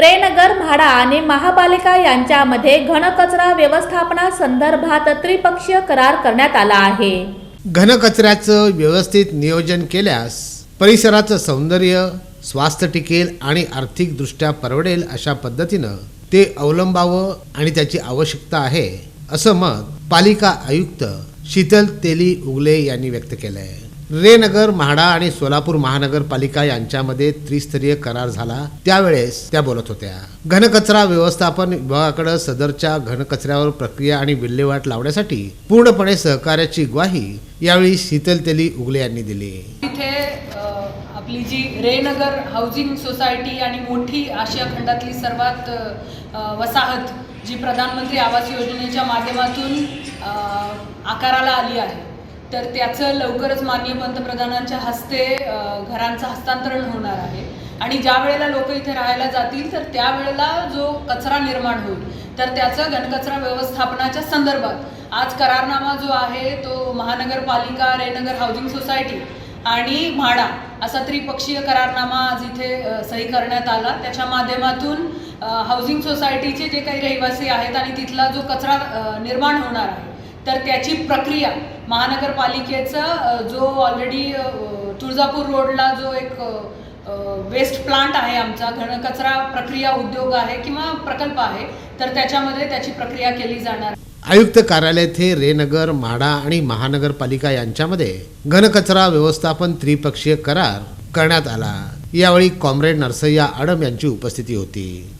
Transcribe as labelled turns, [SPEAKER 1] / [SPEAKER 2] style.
[SPEAKER 1] रेनगर म्हाडा आणि महापालिका यांच्यामध्ये घनकचरा व्यवस्थापना संदर्भात त्रिपक्षीय करार करण्यात आला आहे.
[SPEAKER 2] घनकचऱ्याचं व्यवस्थित नियोजन केल्यास परिसराचं सौंदर्य स्वास्थ्य टिकेल आणि आर्थिकदृष्ट्या परवडेल अशा पद्धतीनं ते अवलंबावं आणि त्याची आवश्यकता आहे असं मत पालिका आयुक्त शीतल तेली उगले यांनी व्यक्त केलं आहे रेनगर म्हाडा आणि सोलापूर महानगरपालिका यांच्यामध्ये त्रिस्तरीय करार झाला. त्यावेळेस त्या बोलत होत्या. घनकचरा व्यवस्थापन विभागाकडे सदरच्या घनकचऱ्यावर प्रक्रिया आणि विल्हेवाट लावण्यासाठी पूर्णपणे सहकार्याची ग्वाही यावेळी शीतल तेली उगले यांनी दिली.
[SPEAKER 3] इथे आपली जी रेनगर हाऊसिंग सोसायटी आणि मोठी आशिया खंडातली सर्वात वसाहत जी प्रधानमंत्री आवास योजनेच्या माध्यमातून आकाराला आली आहे. तर त्याचं लवकरच माननीय पंतप्रधानांच्या हस्ते घरांचं हस्तांतरण होणार आहे. आणि ज्या वेळेला लोक इथे राहायला जातील तर त्यावेळेला जो कचरा निर्माण होईल तर त्याचं घनकचरा व्यवस्थापनाच्या संदर्भात. आज करारनामा जो आहे तो महानगरपालिका रेनगर हाऊसिंग सोसायटी आणि म्हाडा असा त्रिपक्षीय करारनामा आज इथे सही करण्यात आला. त्याच्या माध्यमातून हाऊसिंग सोसायटीचे जे काही रहिवासी आहेत आणि तिथला जो कचरा निर्माण होणार आहे तर त्याची प्रक्रिया महानगरपालिकेचा जो ऑलरेडी तुळजापूर रोडला जो एक वेस्ट प्लांट आहे आमचा घनकचरा प्रक्रिया उद्योग आहे किंवा प्रकल्प आहे तर त्याच्यामध्ये त्याची प्रक्रिया केली जाणार.
[SPEAKER 2] आयुक्त कार्यालय येथे रेनगर म्हाडा आणि महानगरपालिका यांच्यामध्ये घनकचरा व्यवस्थापन त्रिपक्षीय करार करण्यात आला. यावेळी कॉम्रेड नरसय्या आडम यांची उपस्थिती होती.